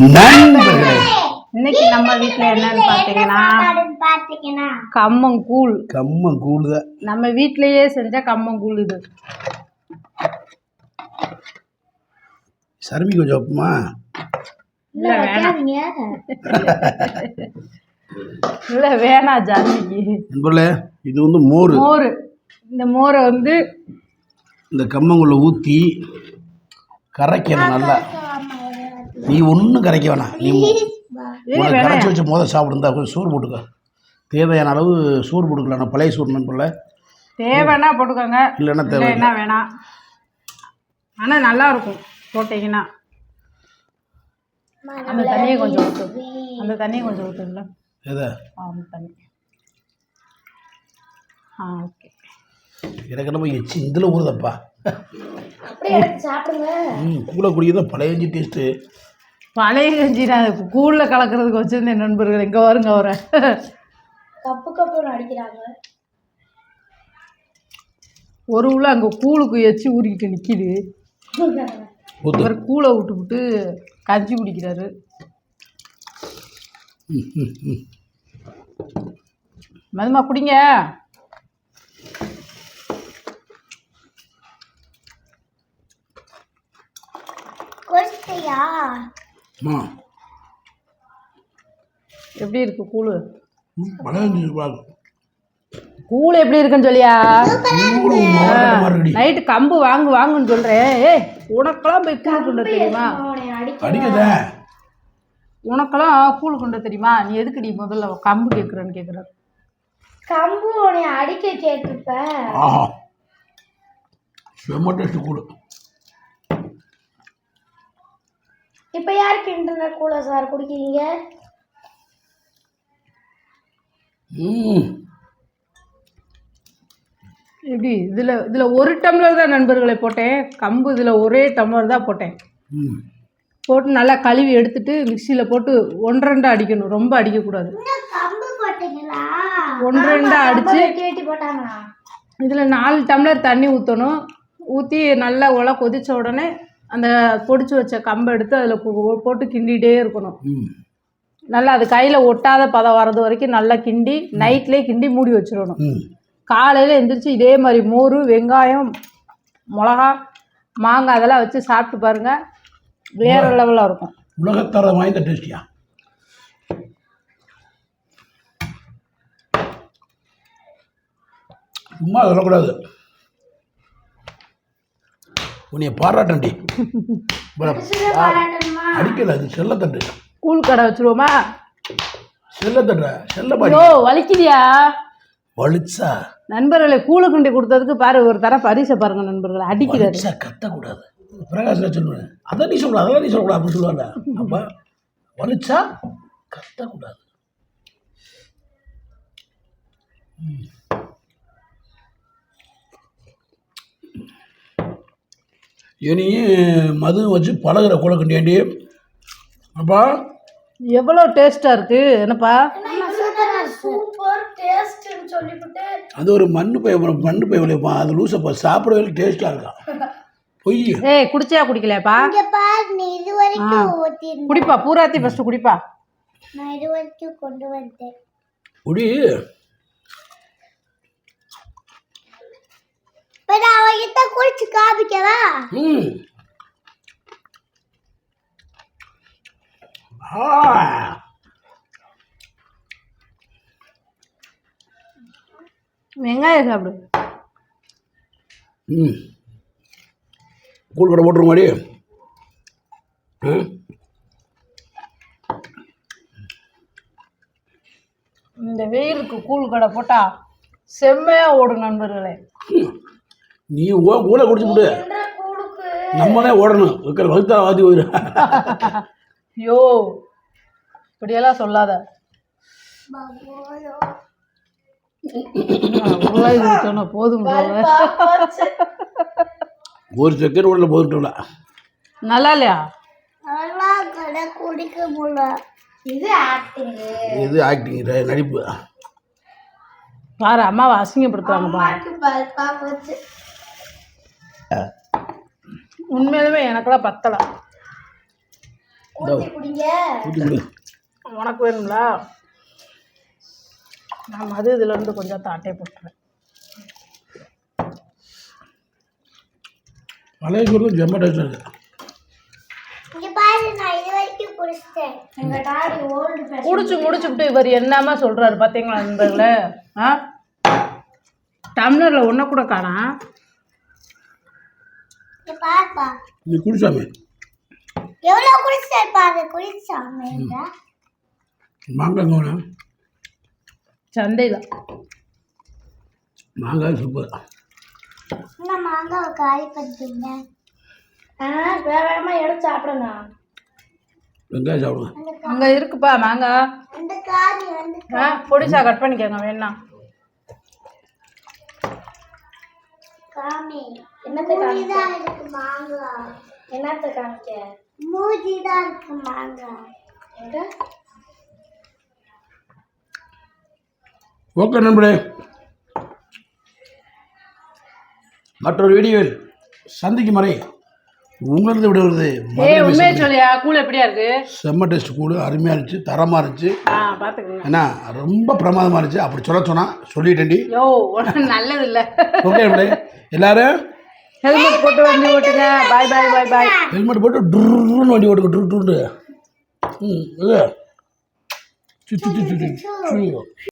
நண்பர்களே. இன்னைக்கு நம்ம வீட்ல என்னன்னு பாத்தீங்கன்னா கம்மங்கூழ். கம்ம கூடுத நம்ம வீட்லயே செஞ்ச கம்மங்கூழ் இது. சருமி கொஞ்சம் வைப்போமா? இல்ல வேணாம். இல்ல வேணாம் ஜானகி. நண்பர்களே இது வந்து மோர். மோர். இந்த மோரை வந்து இந்த கம்மங்குள்ள ஊற்றி கரைக்கணும் நல்லா. நீ ஒன்றும் கரைக்க வேணாம். நீ உனக்கு கரைச்சி வச்ச மோத சாப்பிடுந்தா கொஞ்சம் சோறு போட்டுக்க. தேவையான அளவு சோறு போட்டுக்கலாம். நான் பழைய சோறு நண்பர்களே தேவைன்னா போட்டுக்கோங்க. இல்லைன்னா தேவை இல்லைன்னா வேணாம் ஆனா நல்லா இருக்கும் போட்டீங்கன்னா. அந்த தண்ணியை கொஞ்சம் ஊற்று அந்த தண்ணியை கொஞ்சம் ஊற்றுங்களா எதை? அந்த தண்ணி. ஆ ஓகே. எனக்கு நம்ம எச்சி இதில் ஊறுதப்பா. அப்படியே எடுத்து சாப்பிடுங்க. ம் கூட குடிக்கிறத பழைய இஞ்சி டேஸ்ட்டு பழைய கஞ்சி நான் கூழில் கலக்கிறதுக்கு வச்சிருந்தேன் நண்பர்கள். எங்கே வருங்க வர கப்பு கப்பு அடிக்கிறாங்க. ஒரு உள்ள அங்கே கூழுக்கு எச்சி ஊறிக்கிட்டு நிற்கிது அவர் கூழை விட்டு விட்டு கஞ்சி குடிக்கிறாரு. மதுமா குடிங்க. குடிச்சியா அம்மா எப்படி இருக்கு கூழு? ம். கூழ் எப்படி இருக்குன்னு சொல்லியா. நைட்டு கம்பு வாங்கு வாங்குன்னு சொல்கிறேன் ஏய் உனக்கெல்லாம் போய் கூழ் கொண்டு தெரியுமா? உனக்கெல்லாம் கூழ் கொண்டு தெரியுமா? நீ எதுக்குடி முதல்ல கம்பு கேட்குறேன்னு கேட்குறாரு கம்பு உன்னை அடிக்க கேட்டிருப்ப ஆஹா. செம்ம டேஸ்ட்டு கூடு இப்ப யாருக்கு இன்டர்நெட் கூட சார் குடிக்கிறீங்க? எப்படி? இதில் இதில் ஒரு டம்ளர் தான் நண்பர்களை போட்டேன். கம்பு இதில் ஒரே டம்ளர் தான் போட்டேன். ம். போட்டு நல்லா கழுவி எடுத்துட்டு மிக்சியில் போட்டு ஒன்று ரெண்டு அடிக்கணும். ரொம்ப அடிக்கக்கூடாது. கம்பு போட்டீங்களா? ஒன்று ரெண்டு அடித்து இதில் நாலு டம்ளர் தண்ணி ஊற்றணும் ஊற்றி நல்லா உலை கொதிச்ச உடனே அந்த பொடிச்சு வச்ச கம்பை எடுத்து அதில் போட்டு கிண்டிகிட்டே இருக்கணும். நல்லா அது கையில் ஒட்டாத பதம் வர்றது வரைக்கும் நல்லா கிண்டி நைட்லேயே கிண்டி மூடி வச்சிடணும். காலையில் எந்திரிச்சு இதே மாதிரி மோர் வெங்காயம் மிளகா மாங்காய் அதெல்லாம் வச்சு சாப்பிட்டு பாருங்கள் வேறு லெவலில் இருக்கும். உலகத்தரம் வாய்ந்த டேஸ்டியா சும்மா சொல்லக்கூடாது. உன்னைய பாராட்டண்டி அடிக்கல அது செல்லத்தட்டு கூழ் கடை வச்சுருவோமா? செல்லத்தட்ட செல்ல ஐயோ வலிக்குதியா? வலிச்சா? நண்பர்களை கூழு கிண்டி கொடுத்ததுக்கு பாரு ஒரு தர பரிசை பாருங்க நண்பர்களை அடிக்கிறாரு கத்தக்கூடாது. பிரகாஷ் சொல்லுவேன். அதான் நீ சொல்லக்கூடாது அதெல்லாம் நீ சொல்லக்கூடாது அப்படின்னு சொல்லுவாங்க அப்போ வலிச்சா கத்தக்கூடாது. ம். இனி மது வச்சு பழகுற குலக்கண்டியாண்டி அப்பா. எவ்வளோ டேஸ்ட்டாக இருக்கு? என்னப்பா? சூப்பர் டேஸ்ட்னு சொல்லிவிட்டு. அது ஒரு மண்ணு பை மண்ணு பை விளையப்பா அது லூசப்பா சாப்பிடவே டேஸ்ட்டாக இருக்கான் பொய். ஏய் குடிச்சியா குடிக்கலையாப்பா? குடிப்பா பூராத்தி ஃபஸ்ட்டு குடிப்பா. குடி. குடிச்சு காமிக்கவா ம். ஆ. வெங்காயம் சாப்பிடு. ம். கூழ் கடை போட்டுருங்க ஆ. இந்த வெயிலுக்கு கூழ் கடை போட்டா செம்மையாக ஓடும் நண்பர்களே. நீ ஓ கூட குடிச்சு விடு நம்மளே ஓடணும். வைக்கிற வகுத்தால வாதி போயிடும் ஐயோ இப்படியெல்லாம் சொல்லாத. போதும். ஒரு செகண்ட் உடல போட்டுல நல்லா இல்லையா? இது ஆக்டிங் இது ஆக்டிங் நடிப்பு. பாரு அம்மாவை அசிங்கப்படுத்துவாங்க பாரு உண்மையிலுமே எனக்கெல்லாம் பத்தலை. உனக்கு வேணுங்களா நான் மது இதுல இருந்து கொஞ்சம் தாட்டே போட்டுறேன் பழைய சோறு ஜெம்ம டேஸ்ட் இருக்குது இங்க பாரு நான் இது வரைக்கும் குடிச்சிட்டேன். எங்க டாடி ஓல்டு ஃபேஷன் குடிச்சு முடிச்சுட்டு இவர் என்னமா சொல்றாரு பாத்தீங்களா நண்பர்களே? ஆ? டம்ளர்ல ஒன்றை கூட காணா. நீ குடிச்சாமே எவ்வளவு குடிச்சிட்டேன் பாரு குடிச்சாமே மாங்காய் வேணும் சந்தையில். மாங்காய் சூப்பர் இந்த மாங்காவை காய் பண்ணிட்டீங்க ஆ வேக வேகமா எடுத்து சாப்பிடுங்க வெங்காயம் சாப்பிடுங்க அங்கே இருக்குப்பா மாங்காய். ஆ பொடிசா கட் பண்ணிக்கோங்க வேணா. காமி என்னத்தை காமிக்க? இருக்கு மாங்காய் என்னத்தை காமிக்க? மூஜி தான் இருக்கு மாங்காய் எங்க? ஓகே நண்பர்களே மற்றொரு வீடியோவில் சந்திக்கும் வரை உங்களது விடுவது ஏய் உண்மையை சொல்லியா? கூழ் எப்படியா இருக்கு? செம்ம டேஸ்ட் கூடு அருமையாக இருந்துச்சு தரமாக இருந்துச்சு. ஏன்னா ரொம்ப பிரமாதமாக இருந்துச்சு. அப்படி சொல்ல சொன்னால் சொல்லிட்டேன்டி. யோ நல்லது இல்லை ஓகே எல்லாரும்? ஹெல்மெட் போட்டு வண்டி ஓட்டுங்க. பாய் பாய் பாய் பாய் ஹெல்மெட் போட்டு ட்ருன்னு வண்டி ஓட்டுங்க. ட்ரு ட்ருன்னு. ம் இது. சு சு சு சு சு சு